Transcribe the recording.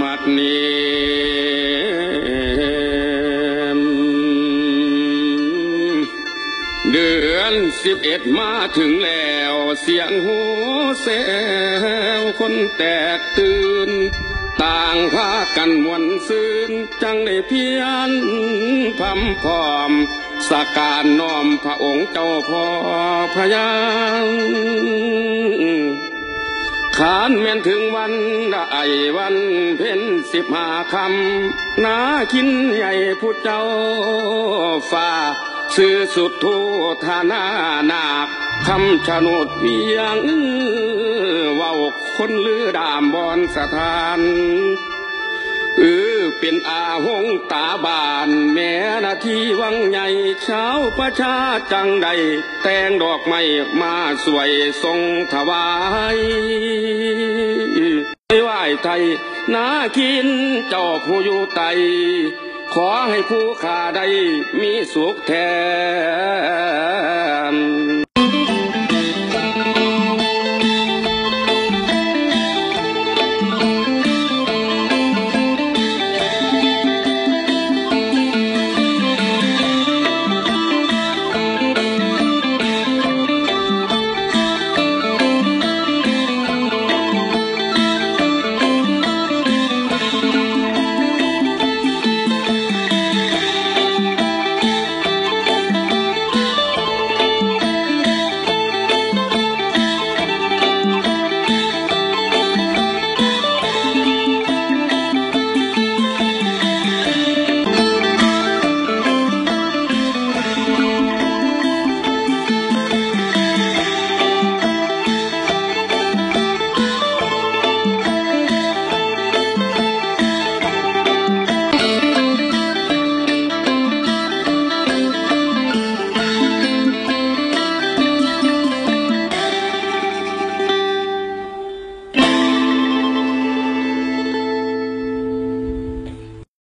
มัดนี้เดือนสิบเอ็ดมาถึงแล้วเสียงหูแซวคนแตกตื่น ต่างพากันมวนซืนจังได้เพียนพำพร้อมสักการน้อมพระองค์เจ้าพ่อพระยาข ม่นถึงวันได้วันเพ็ญสิบห้าคำนาคินใหญ่พุทธเจ้าฝ่าสื่อสุดทูธานานาคคำชะโนดเวียงเว้าคนลือดามบอนสถานเออ เป็นอาหงตาบาน แม่นาทีวังใหญ่เช้าประชาจังใด แตงดอกไม้มาสวยทรงถวายไม่ไหวไทยนาคินเจ้าผู้อยู่ไต ขอให้ผู้ขาได้มีสุขแทน